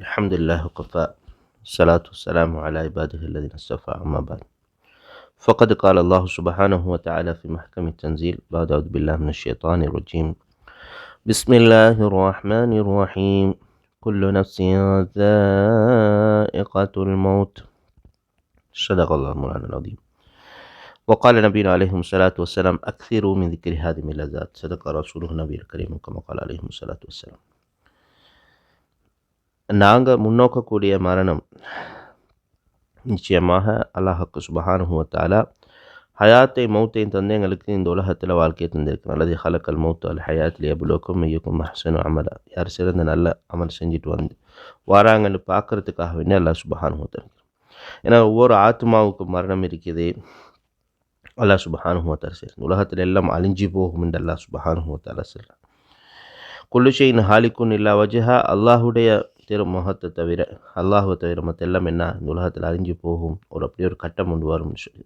الحمد لله وكفى. الصلاة والسلام على عباده الذين اصطفى أما بعد. فقد قال الله سبحانه وتعالى في محكم التنزيل بعد أعوذ بالله من الشيطان الرجيم. بسم الله الرحمن الرحيم. كل نفس ذائقة الموت. صدق الله مولانا العظيم. وقال نبينا عليه الصلاة والسلام أكثروا من ذكر هذه اللذات صدق رسوله النبي الكريم كما قال عليه الصلاة والسلام. நாங்கள் முன்னோக்கக்கூடிய மரணம். நிச்சயமாக அல்லாஹக்கு சுபஹானுவத்தாலா ஹயாத்தை மௌத்தையும் தந்து எங்களுக்கு இந்த உலகத்தில் வாழ்க்கையை தந்திருக்கு அல்லது ஹலக்கல் மௌத்து அல் ஹயாத்தில் எவ்வளோக்கும் மெய்யுக்கும் மஹசனும் அமலா. யார் சிறந்த நல்ல அமல் செஞ்சுட்டு வந்து வராங்கன்னு பார்க்குறதுக்காக வேண்டிய அல்லாஹ் சுபஹானுவத்தன் ஏன்னா ஒவ்வொரு ஆத்மாவுக்கும் மரணம் இருக்குது. அல்லாஹ் சுபஹானுவத்தார் சரி உலகத்தில் எல்லாம் அழிஞ்சு போகும் என்று அல்லாஹ் சுபஹானுவத்தாலா சொல்கிறான் குல்லுஷையின் ஹாலிக்குன் இல்லா வஜஹா. அல்லாஹுடைய திருமுகத்தை தவிர அல்லாஹுவை தவிர மற்ற எல்லாம் என்ன? இந்த உலகத்தில் அழிஞ்சு போகும். ஒரு அப்படி ஒரு கட்டம் கொண்டு வரும்னு சொல்லி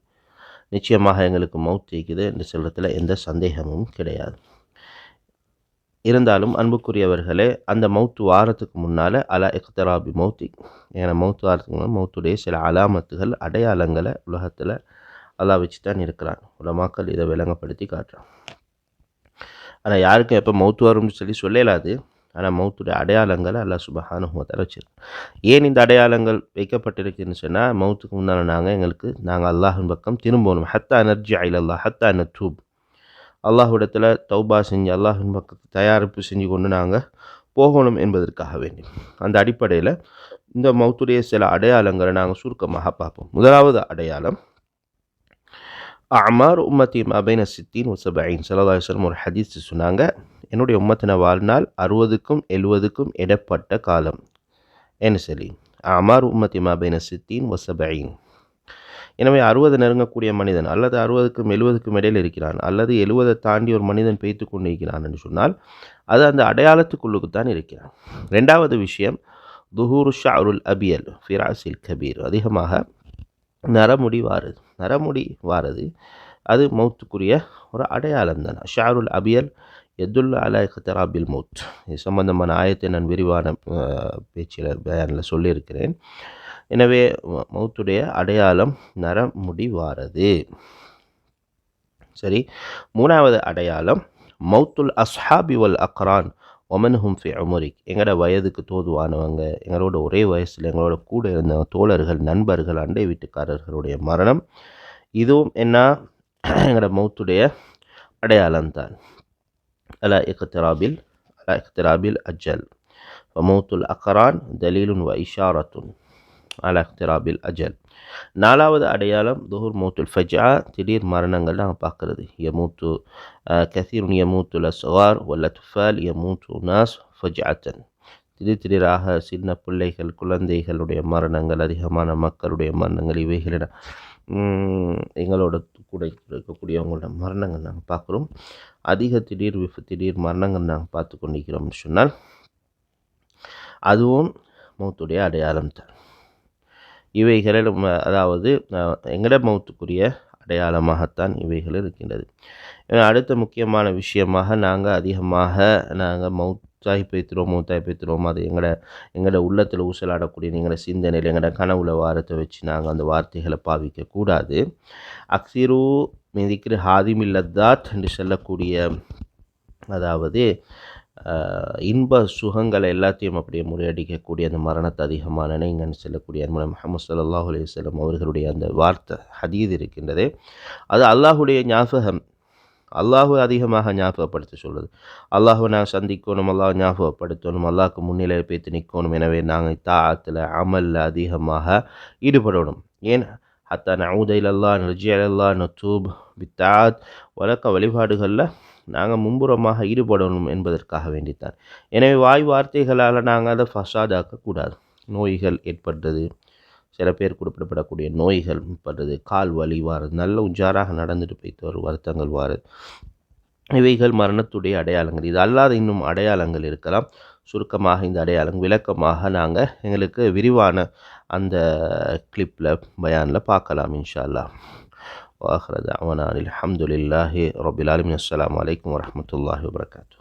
நிச்சயமாக எங்களுக்கு மவுத் இருக்குது என்று சொல்கிறதுல எந்த சந்தேகமும் கிடையாது. இருந்தாலும் அன்புக்குரியவர்களே அந்த மவுத்து வாரத்துக்கு முன்னால் அலா இக்தராபி மௌத்தி ஏன்னா மவுத்து வாரத்துக்கு முன்னால் மௌத்துடைய சில அலாமத்துகள் அடையாளங்களை உலகத்தில் அல்லா வச்சு தான் இருக்கிறான். உலமாக்கள் இதை விளங்கப்படுத்தி காட்டுறான். ஆனால் யாருக்கும் எப்போ மௌத்து வரும்னு சொல்லி சொல்லலாது. ஆனால் மௌத்துடைய அடையாளங்களை அல்லா சுபஹானுவத்தால் வச்சிருக்கோம் ஏன் இந்த அடையாளங்கள் வைக்கப்பட்டிருக்குன்னு சொன்னால் மௌத்துக்கு முன்னால் நாங்கள் எங்களுக்கு நாங்கள் அல்லாஹின் பக்கம் திரும்பணும். ஹத்தா எனர்ஜி ஐலல்லா ஹத்தா என தூப் அல்லாஹுடத்தில் தௌபா செஞ்சு அல்லாஹின் பக்கத்து தயாரிப்பு செஞ்சு கொண்டு நாங்கள் போகணும் என்பதற்காக வேண்டி. அந்த அடிப்படையில் இந்த மௌத்துடைய சில அடையாளங்களை நாங்கள் சுருக்கமாக பார்ப்போம். முதலாவது அடையாளம் அமார் உம்மத்தி அபைன சித்தின் ஒசபைன் சலதாசலம் ஒரு ஹதீஸ் சொன்னாங்க என்னுடைய உம்மத்தின வாழ்நாள் அறுபதுக்கும் எழுவதுக்கும் இடப்பட்ட காலம். என்ன சொல்லி? அமார் உம்மத்தி மபைன சித்தின் ஒசபைன் எனவே அறுபது நெருங்கக்கூடிய மனிதன் அல்லது அறுபதுக்கும் எழுவதுக்கும் இடையில் இருக்கிறான் அல்லது எழுவதை தாண்டி ஒரு மனிதன் பெய்த்து கொண்டு இருக்கிறான் என்று சொன்னால் அது அந்த அடையாளத்துக்குள்ளுக்கு தான் இருக்கிறான். ரெண்டாவது விஷயம் துஹூரு ஷாருல் அபியல் ஃபிராசில் கபீர். அதிகமாக நரமுடி வாருது நரமுடி வாரது அது மௌத்துக்குரிய ஒரு அடையாளம் தான் ஷாருல் அபியல் எதுல் அல கத்தராபில் மௌத் இது சம்பந்தமான ஆயத்தை நான் விரிவான பேச்சில் பயானில் சொல்லியிருக்கிறேன். எனவே மௌத்துடைய அடையாளம் நரமுடி முடிவாரது சரி மூணாவது அடையாளம் மௌத்துல் அஸ்ஹாபி வல் அக்ரான் ஒமன்ஹும் ஃபி அமுரிக் எங்களோட வயதுக்கு தோதுவானவங்க எங்களோட ஒரே வயசில் எங்களோட கூட இருந்த தோழர்கள் நண்பர்கள் அண்டை வீட்டுக்காரர்களுடைய மரணம் இதுவும் என்ன? எங்களோட மௌத்துடைய அடையாளம்தான். அலா இக்திராபில் அலா இக்திராபில் அஜல் மௌத்துல் அக்ரான் தலீலுன் வ இஷாரத்துன் அலா இக்திராபில் அஜல் நாலாவது அடையாளம் துஹூர் மூத்துல் ஃபஜா திடீர் மரணங்கள் நாங்கள் பார்க்குறது யமூத்து கசீருன் யமூத்துல் அஸ்வார் வல்ல துஃபால் யமூத்து நாஸ் ஃபஜாத்தன் திடீர் திடீராக சின்ன பிள்ளைகள் குழந்தைகளுடைய மரணங்கள் அதிகமான மக்களுடைய மரணங்கள் இவைகளிட எங்களோட கூட இருக்கக்கூடியவங்களோட மரணங்கள் நாங்கள் பார்க்குறோம். அதிக திடீர் விப திடீர் மரணங்கள் நாங்கள் பார்த்து கொண்டிருக்கிறோம்னு சொன்னால் அதுவும் மௌத்துடைய அடையாளம் தான் இவைகளில் அதாவது எங்கட மௌத்துக்குரிய அடையாளமாகத்தான் இவைகள் இருக்கின்றது. அடுத்த முக்கியமான விஷயமாக நாங்கள் அதிகமாக நாங்கள் மௌத் பேத்துறோம் மௌத்தாய் பேத்துறோம் அது எங்களோட எங்களோட உள்ளத்தில் ஊசலாடக்கூடிய எங்களோட சிந்தனையில் எங்களோட கனவுல வாரத்தை வச்சு நாங்கள் அந்த வார்த்தைகளை பாவிக்கக்கூடாது அக்சிரு மிதிக்கிற ஹாதிமில்லத்தாத் என்று சொல்லக்கூடிய அதாவது இன்ப சுகங்களை எல்லாத்தையும் அப்படியே முறையடிக்கக்கூடிய அந்த மரணத்தை அதிகமான நினைங்கன்னு சொல்லக்கூடிய அன்பு முகமது சல்லாஹூ அலையம் அவர்களுடைய அந்த வார்த்தை ஹதீத் இருக்கின்றது. அது அல்லாஹுடைய ஞாபகம் அல்லாஹு அதிகமாக ஞாபகப்படுத்த சொல்லுது அல்லாஹுவை நாங்கள் சந்திக்கணும் அல்லாஹ் ஞாபகப்படுத்தணும் அல்லாஹுக்கு முன்னிலை பேத்து நிற்கணும் எனவே நாங்கள் தாத்தில் அமலில் அதிகமாக ஈடுபடணும். ஏன்? அத்தா நவுதைல் நிர்ஜியலல்லா நர்ஜியல் நத்தூப் பித்தாத். வழக்க வழிபாடுகளில் நாங்கள் மும்புறமாக ஈடுபடணும் என்பதற்காக வேண்டித்தான். எனவே வாய் வார்த்தைகளால் நாங்கள் அதை ஃபசாதாக்கக்கூடாது. நோய்கள் ஏற்படுறது சில பேர் குறிப்பிடப்படக்கூடிய நோய்கள் படுறது கால் வலி வாரது நல்ல உஜாராக நடந்துட்டு போய்த்து வரும் வருத்தங்கள் வாரது இவைகள் மரணத்துடைய அடையாளங்கள் இது அல்லாத இன்னும் அடையாளங்கள் இருக்கலாம் சுருக்கமாக இந்த அடையாளம் விளக்கமாக நாங்கள் எங்களுக்கு விரிவான அந்த கிளிப்பில் பயானில் பார்க்கலாம் இன்ஷா அல்லா واخر دعوانا الحمد لله رب العالمين السلام عليكم ورحمه الله وبركاته